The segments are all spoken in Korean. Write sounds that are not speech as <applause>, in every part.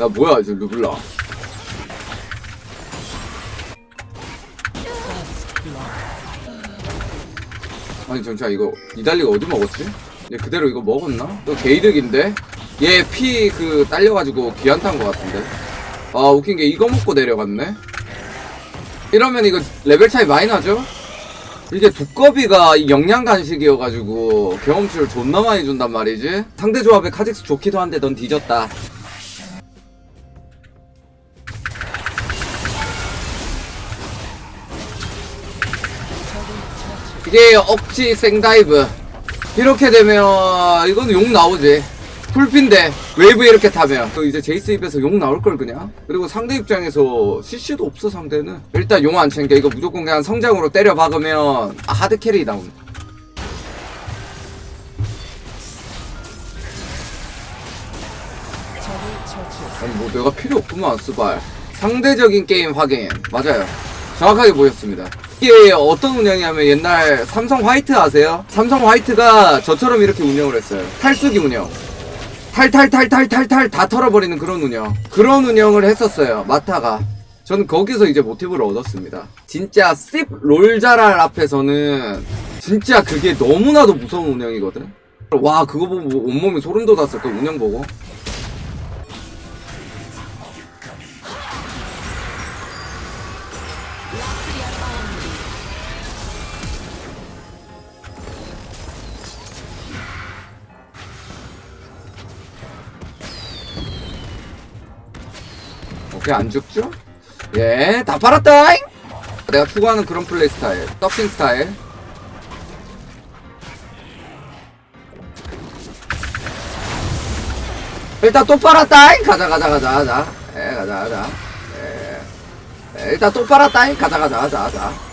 야 뭐야 이제 르블라 아니 잠시만 이거 이달리가 어디 먹었지? 얘 그대로 이거 먹었나? 또 게이득인데? 얘 피 그 딸려가지고 귀한탄 것 같은데 아 웃긴 게 이거 먹고 내려갔네 이러면 이거 레벨 차이 많이 나죠? 이게 두꺼비가 이 영양 간식이어가지고 경험치를 존나 많이 준단 말이지. 상대 조합에 카직스 좋기도 한데 넌 뒤졌다. 이게 억지 생다이브. 이렇게 되면 이건 욕 나오지 풀핀데 웨이브 이렇게 타면. 그 이제 제이스 입에서 욕 나올 걸 그냥? 그리고 상대 입장에서 CC도 없어 상대는. 일단 용 안 챙겨. 이거 무조건 그냥 성장으로 때려 박으면 아, 하드 캐리 나온 아니 뭐 내가 필요 없구만 스발. 상대적인 게임 확인. 맞아요. 정확하게 보였습니다. 이게 어떤 운영이냐면 옛날 삼성 화이트 아세요? 삼성 화이트가 저처럼 이렇게 운영을 했어요. 탈수기 운영 탈탈탈탈탈탈 다 털어버리는 그런 운영. 그런 운영을 했었어요 마타가. 저는 거기서 이제 모티브를 얻었습니다. 진짜 씹 롤자랄 앞에서는 진짜 그게 너무나도 무서운 운영이거든? 와 그거 보고 온몸이 소름 돋았을 거 운영 보고 오케이 안 죽죠? 예, 다 팔았다잉! 내가 추구하는 그런 플레이 스타일, 서핑 스타일. 일단 또 빨았다잉! 가자, 가자, 가자, 가자. 예, 가자, 가자. 예. 예, 일단 또 빨았다잉! 가자, 가자, 가자, 가자.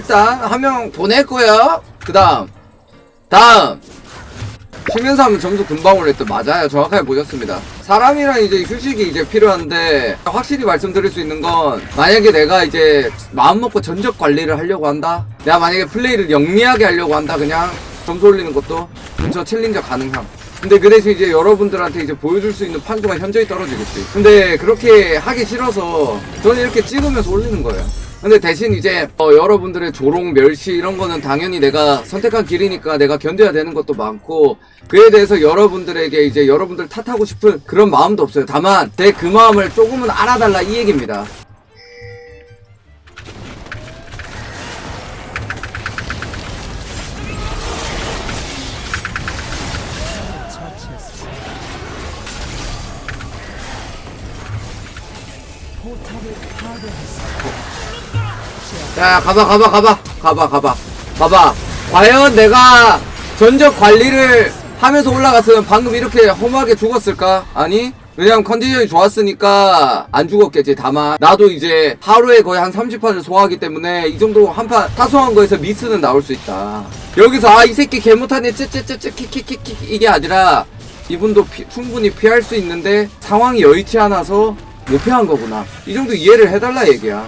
일단 한 명 보냈고요. 그 다음 다음. 쉬면서 하면 점수 금방 올렸대 맞아요. 정확하게 보셨습니다. 사람이랑 이제 휴식이 이제 필요한데 확실히 말씀드릴 수 있는 건 만약에 내가 이제 마음먹고 전적 관리를 하려고 한다? 내가 만약에 플레이를 영리하게 하려고 한다 그냥 점수 올리는 것도 저 챌린저 가능함. 근데 그 대신 이제 여러분들한테 이제 보여줄 수 있는 판도가 현저히 떨어지겠지. 근데 그렇게 하기 싫어서 저는 이렇게 찍으면서 올리는 거예요 근데 대신 이제 어, 여러분들의 조롱, 멸시 이런 거는 당연히 내가 선택한 길이니까 내가 견뎌야 되는 것도 많고 그에 대해서 여러분들에게 이제 여러분들 탓하고 싶은 그런 마음도 없어요. 다만 제 그 마음을 조금은 알아달라 이 얘기입니다. 야 가봐 가봐 가봐. 가봐 가봐. 가봐. 과연 내가 전적 관리를 하면서 올라갔으면 방금 이렇게 험하게 죽었을까? 아니 왜냐면 컨디션이 좋았으니까 안 죽었겠지 다만. 나도 이제 하루에 거의 한 30판을 소화하기 때문에 이 정도 한 판 사소한 거에서 미스는 나올 수 있다. 여기서 아 이 새끼 개 못하네. 쯔쯔쯔쯔 키키키키 이게 아니라 이분도 피- 충분히 피할 수 있는데 상황이 여의치 않아서 못 피한 거구나. 이 정도 이해를 해달라 얘기야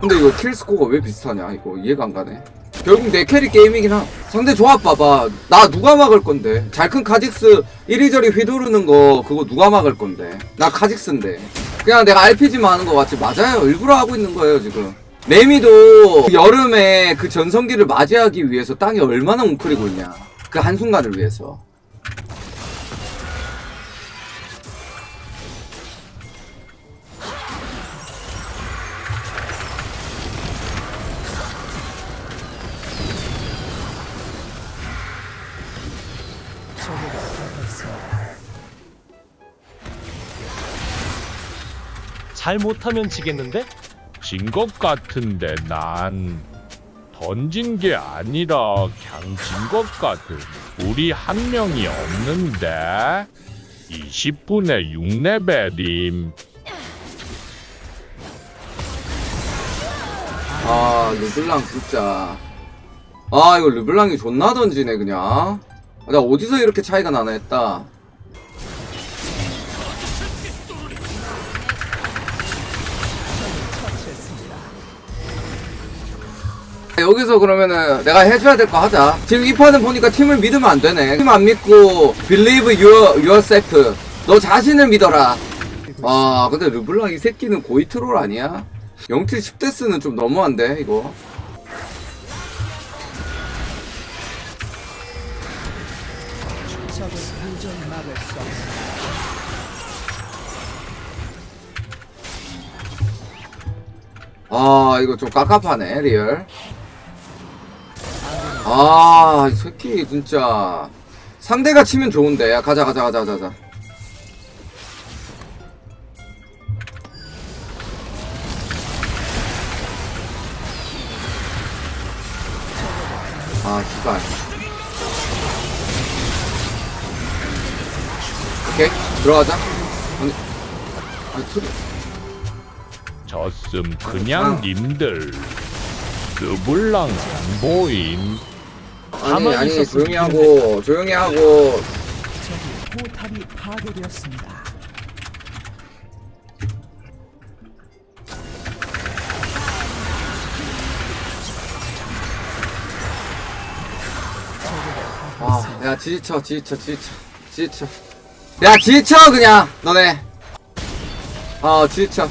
근데 이거 킬 스코어가 왜 비슷하냐? 이거 이해가 안 가네. 결국 내 캐리 게임이긴 함. 상대 조합 봐봐. 나 누가 막을 건데? 잘 큰 카직스 이리저리 휘두르는 거 그거 누가 막을 건데? 나 카직스인데. 그냥 내가 RPG만 하는 거 같지? 맞아요. 일부러 하고 있는 거예요 지금. 매미도 그 여름에 그 전성기를 맞이하기 위해서 땅이 얼마나 웅크리고 있냐. 그 한순간을 위해서 잘 못하면 지겠는데? 진 것 같은데 난 던진 게 아니라 그냥 진 것 같은 우리 한 명이 없는데. 20분에 6레벨임 아 르블랑 진짜. 아 이거 르블랑이 존나 던지네 그냥. 아, 나 어디서 이렇게 차이가 나나 했다 여기서 그러면은 내가 해줘야 될 거 하자. 지금 이 판은 보니까 팀을 믿으면 안 되네. 팀 안 믿고 believe your, yourself. 너 자신을 믿어라. 아 근데 르블랑 이 새끼는 고이 트롤 아니야? 0킬 10데스는 좀 너무한데 이거. 아 이거 좀 깝깝하네 리얼 아 이 새끼 진짜. 상대가 치면 좋은데. 야 가자 가자 가자 가자 아 씨발. 오케이 들어가자. 아니 아니 소리. 졌음 그냥 아. 님들. 르블랑 안 보임 아니 가만히 아니 있었으면 조용히 하고 조용히 하고 적이 포탑이 파괴되었습니다. 아, 야 지쳐, 지쳐, 지쳐, 지쳐. 야 지쳐 그냥 너네. 아 지쳐.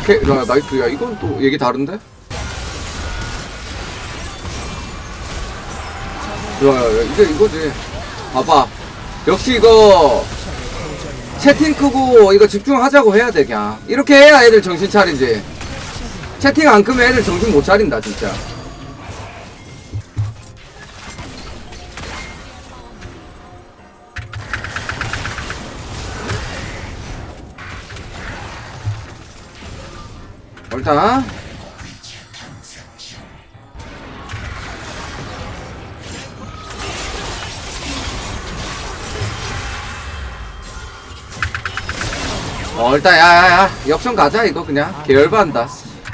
오케이, 야 나이스. 야 이건 또 얘기 다른데? 야야야 이게 이거지. 봐봐. 역시 이거 채팅 크고 이거 집중하자고 해야 돼 그냥. 이렇게 해야 애들 정신 차리지. 채팅 안 끄면 애들 정신 못 차린다 진짜. 일단 어 일단 야야야 역전 가자 이거 그냥. 계열받는다.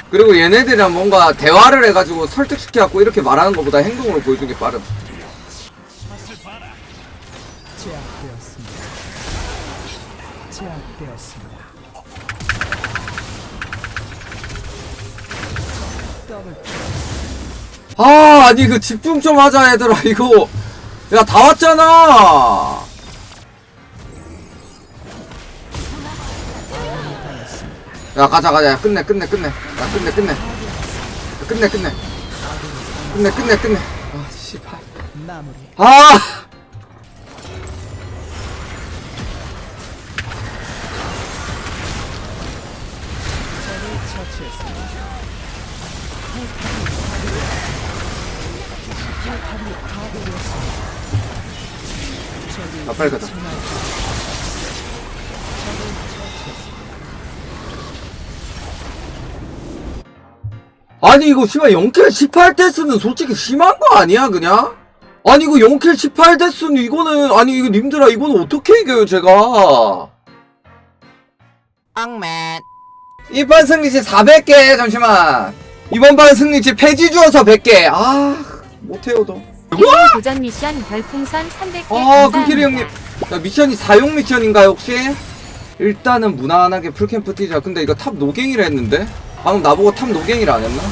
그리고 얘네들이랑 뭔가 대화를 해가지고 설득시켜갖고 이렇게 말하는 것보다 행동으로 보여주는 게 빠름 아 아니 그 집중 좀 하자 얘들아 이거. 야 다 왔잖아 야 가자 가자. 야, 끝내 끝내 끝내. 야 끝내 끝내. 야, 끝내 끝내. 끝내 끝내 끝내. 아 씨발. 아! 아, 빨리 가자. 아니 이거 씨발 0킬 18데스는 솔직히 심한 거 아니야 그냥? 아니 이거 0킬 18데스는 이거는 아니 이거 님들아 이거는 어떻게 이겨요 제가 엉맨 이번 승리치 400개 잠시만 이번 판 승리치 폐지 주어서 100개 아 못해요 너 그리고 도전 미션 별풍선 300개 아, 금키리 형님. 야, 미션이 사용 미션인가요, 혹시? 일단은 무난하게 풀캠프 뛰자. 근데 이거 탑 노갱이라 했는데? 방금 나보고 탑 노갱이라 안 했나?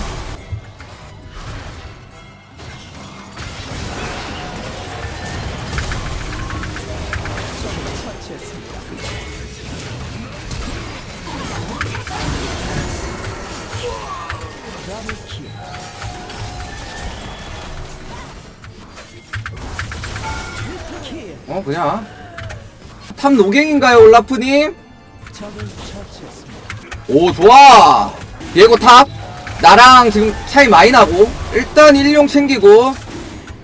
어, 그냥. 탑 노갱인가요, 올라프님? 오, 좋아! 예고 탑. 나랑 지금 차이 많이 나고. 일단 일용 챙기고.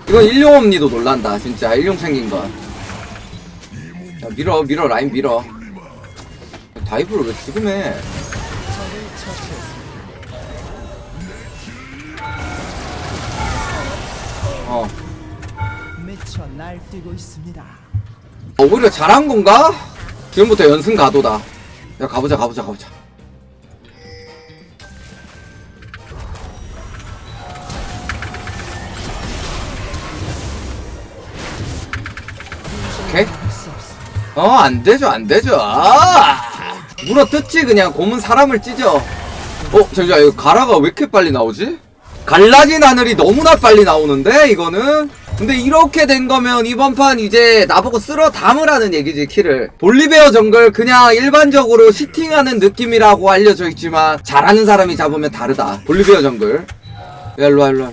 이건 일용 엄니도 놀란다, 진짜. 일용 챙긴 건. 야, 밀어, 밀어, 라인 밀어. 다이브를 왜 지금 해? 어 미쳐 날뛰고 있습니다. 어, 오히려 잘한 건가? 지금부터 연승 가도다 야 가보자 가보자 가보자 어 안 되죠 안 되죠. 아! 물어 뜯지 그냥. 곰은 사람을 찢어. 어 잠시만 이거 가라가 왜 이렇게 빨리 나오지? 갈라진 하늘이 너무나 빨리 나오는데 이거는? 근데 이렇게 된 거면 이번 판 이제 나보고 쓸어 담으라는 얘기지 키를. 볼리베어 정글 그냥 일반적으로 시팅하는 느낌이라고 알려져 있지만 잘하는 사람이 잡으면 다르다. 볼리베어 정글. 야 일로와 일로와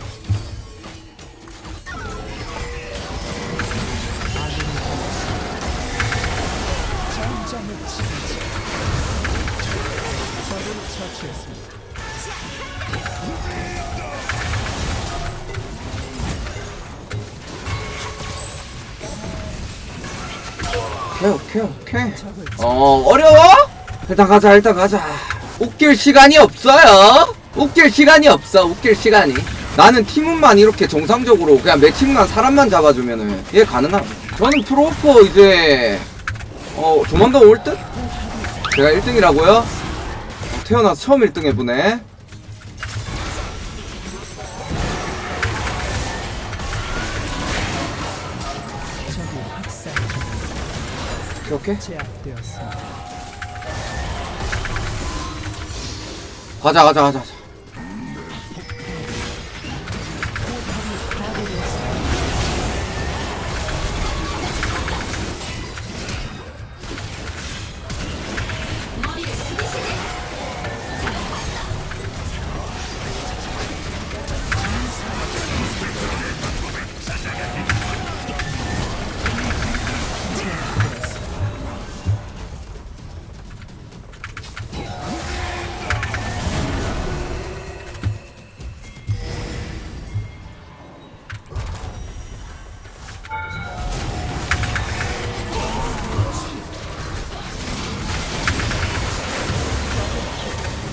오케이 오케이 어 어려워? 일단 가자 일단 가자 웃길 시간이 없어요 웃길 시간이 없어 웃길 시간이 나는 팀원만 이렇게 정상적으로 그냥 매칭만 사람만 잡아주면은 얘 가능함 저는 프로포 이제 어 조만간 올 듯? 제가 1등이라고요? 태어나서 처음 1등 해보네 오케이 제압되었습니다. 가자 가자 가자 가자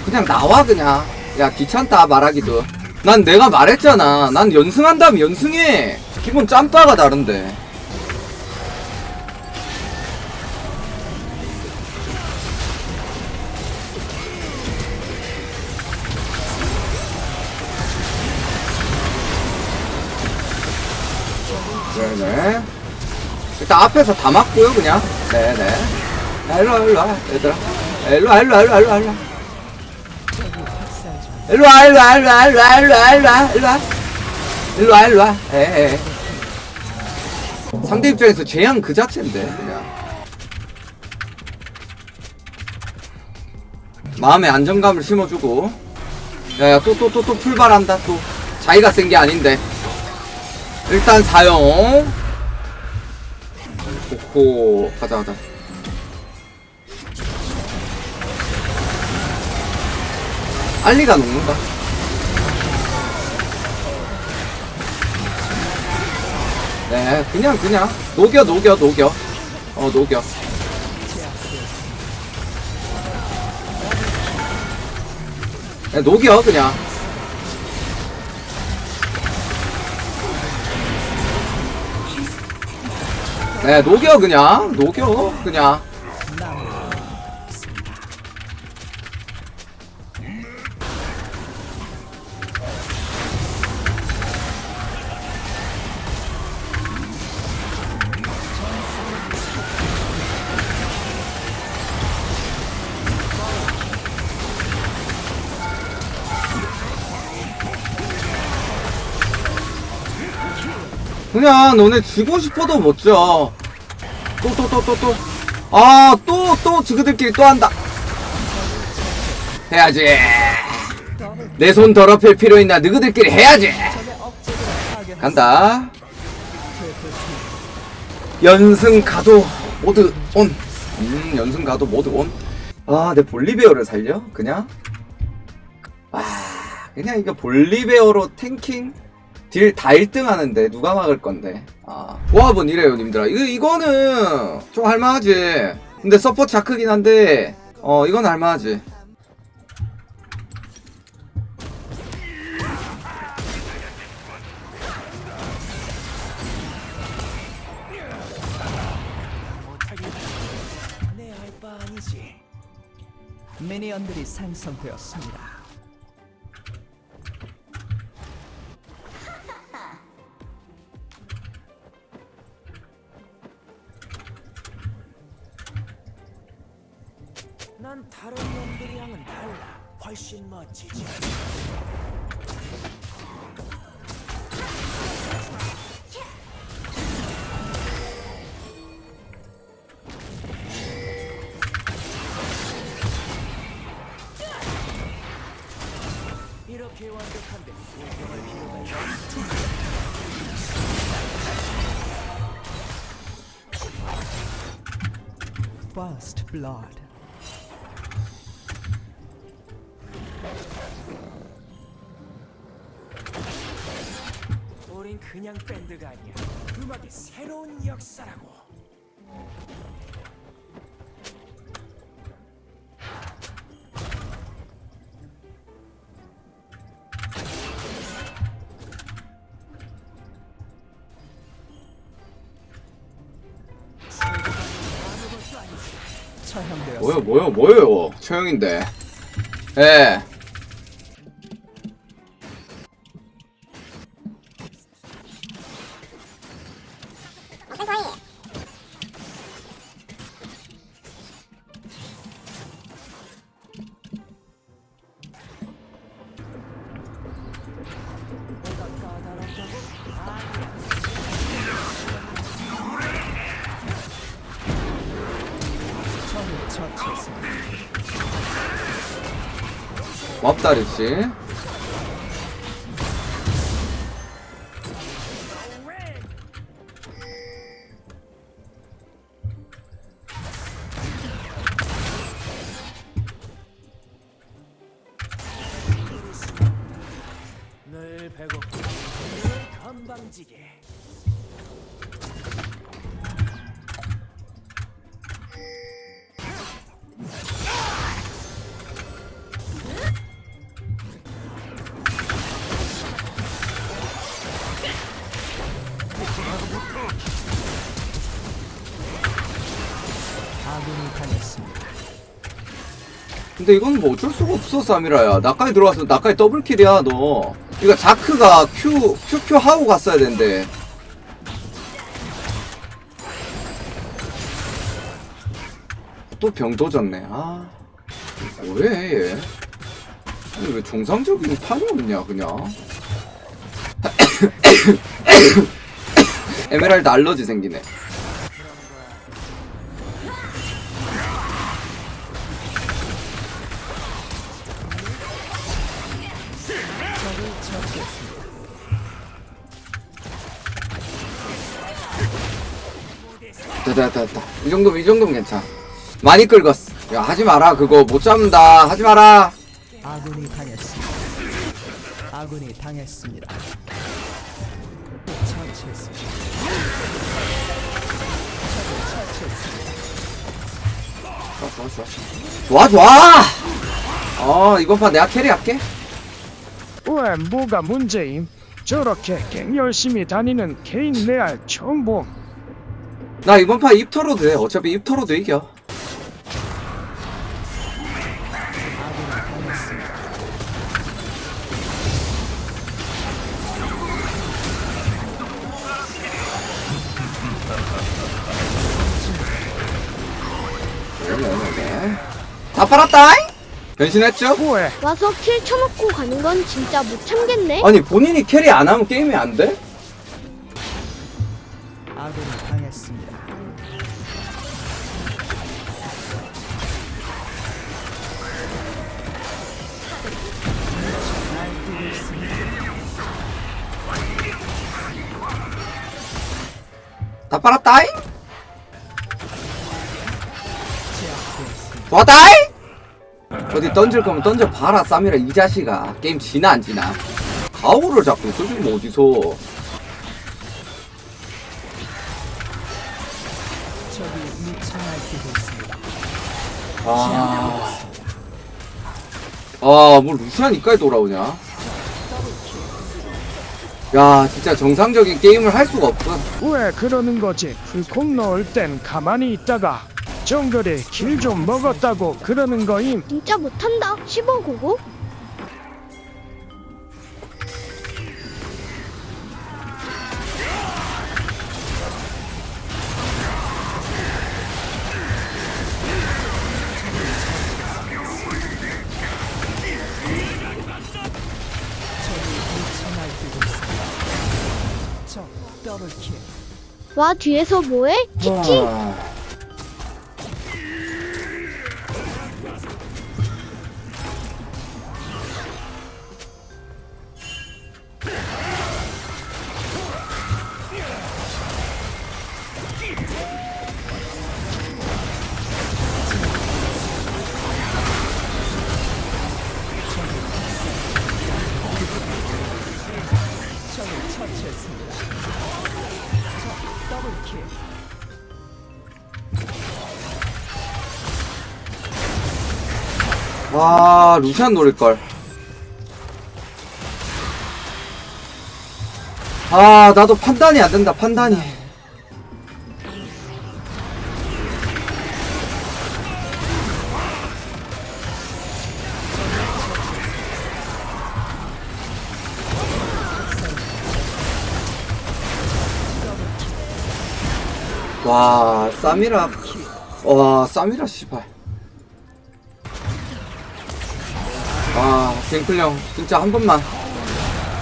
그냥 나와 그냥. 야 귀찮다 말하기도. 난 내가 말했잖아. 난 연승한다면 연승해. 기본 짬바가 다른데. 네네. 일단 앞에서 다 맞고요 그냥. 네네. 야, 일로와 일로와 얘들아. 야, 일로와 일로와 일로와 일로와. 일로와 일로와 일로와 일로와 일로와 일로와 일로와. 일로와 일로와. 에에. 상대 입장에서 재앙 그 자체인데 그냥. 마음에 안정감을 심어주고. 야야 또 또 또 또 풀발한다 또. 자기가 센 게 아닌데. 일단 사용. 오호 가자 가자 알리가 녹는다. 네 그냥 그냥. 녹여 녹여 녹여. 어 녹여. 네, 녹여 그냥. 네 녹여 그냥. 녹여 그냥 그냥 너네 지고 싶어도 못 져. 또 또 또 또 또. 아, 또, 또, 지그들끼리 또 한다. 해야지. 내 손 더럽힐 필요 있나? 너희들끼리 해야지. 간다. 연승 가도 모두 온. 음, 연승 가도 모두 온. 아, 내 볼리베어를 살려? 그냥? 아, 그냥 이거 볼리베어로 탱킹? 딜 다 1등 하는데 누가 막을 건데? 아. 보합은 이래요 님들아. 이거, 이거는 좀 할만하지. 근데 서포트 자크긴 한데 어 이건 할만하지. 미니언들이 상성되었습니다. 다른 놈들이랑은 달라. 훨씬 멋지지. 이렇게 완벽한데 공격할 필요가 있어. First blood. 그냥 밴드가 아니야. 음악의 새로운 역사라고. 뭐요 뭐요 뭐요 처형인데 예 맙다리씨 늘 배고프고 늘 건방지게. 근데 이건 뭐 어쩔 수가 없어 사미라야. 나까지 들어왔어 나까지 더블킬이야 너. 이거 자크가 Q QQ 하고 갔어야 되는데 또병 도 졌네. 아 뭐해 얘. 아니 왜 정상적인 판이 없냐 그냥. <coughs> 에메랄드 알러지 생기네 됐다 됐다 됐다 이 정도면 이 정도면 괜찮아 많이 긁었어 야 하지 마라 그거 못 잡는다 하지 마라 아군이 당했습니다. 아군이 당했습니다. 처치했습니다. 좋아 좋아 좋아 좋아 좋아 어 이번 판 내가 캐리할게 왜 뭐가 문제임? 저렇게 갱 열심히 다니는 개인 레알 처음 봄. 나 이번 판입 털어도 돼 어차피 입 털어도 이겨 다 팔았다잉 변신했죠? 왜 와서 킬 쳐먹고 가는 건 진짜 못 참겠네. 아니 본인이 캐리 안 하면 게임이 안 돼? 아군이 당했습니다. 다 제압되었습니다. 좋았다잉 어디 던질 거면 던져 봐라 쌈이라 이 자식아 게임 지나 안 지나 가오를 자꾸 쓰지면 어디서 아. 아, 뭐 루시안 이까지 돌아오냐? 야, 진짜 정상적인 게임을 할 수가 없어. 왜 그러는 거지? 풀콤 넣을 땐 가만히 있다가 정글에 길 좀 먹었다고 그러는 거임 진짜 못한다 1599적 와 뒤에서 뭐해? 와. 와 루시안 노릴걸. 아 나도 판단이 안 된다 판단이. 와 쌈이라 와 쌈이라 씨발 아, 갱플령 진짜 한 번만.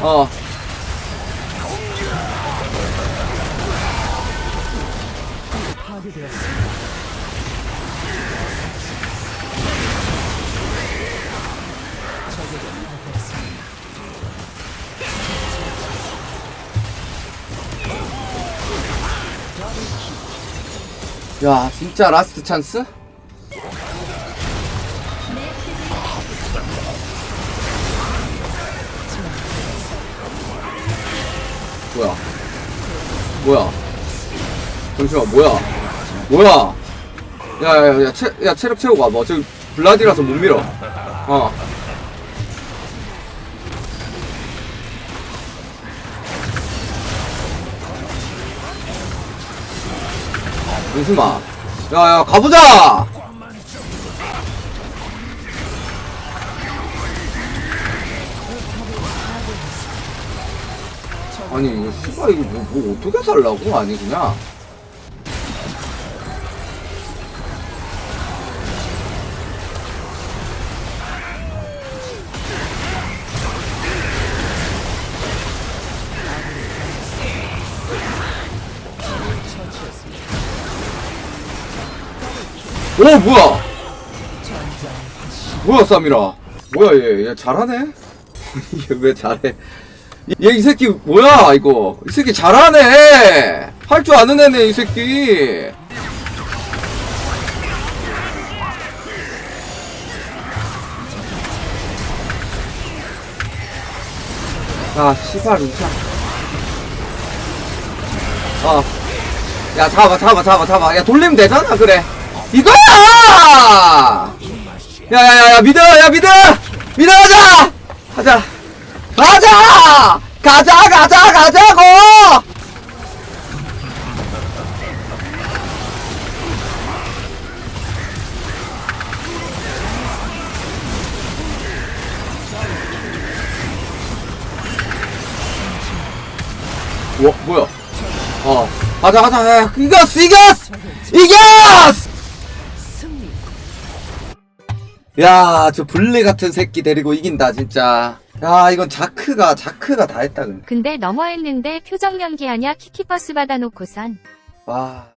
어. 야, 진짜 라스트 찬스? 뭐야? 잠시만, 뭐야? 뭐야? 야, 야, 야, 체, 야, 체력 채우고 와봐. 저기 블라디라서 못 밀어. 어. 윤수마. 야, 야, 가보자! 아니, 이거, 씨발, 이거 뭐, 뭐 어떻게 살라고? 아니, 그냥. 오, 뭐야! 뭐야, 쌈이라. 뭐야, 얘, 얘 잘하네? <laughs> 얘 왜 잘해? 얘 이 새끼 뭐야 이거? 이 새끼 잘하네. 할 줄 아는 애네 이 새끼. 아 씨발 루시아 어야 잡아 잡아 잡아 잡아. 야 돌리면 되잖아 그래. 이거야! 야야야야 믿어 야 믿어! 믿어 가자! 가자 가자! 가자, 가자, 가자고! 뭐, 뭐야? 어, 가자, 가자, 야, 이겼어, 이겼어! 이겼어! 승리. 야, 저 블레 같은 새끼 데리고 이긴다, 진짜. 야, 이건 자크가, 자크가 다 했다, 근데. 근데 너무했는데 표정 연기하냐 키키버스 받아놓고선. 와.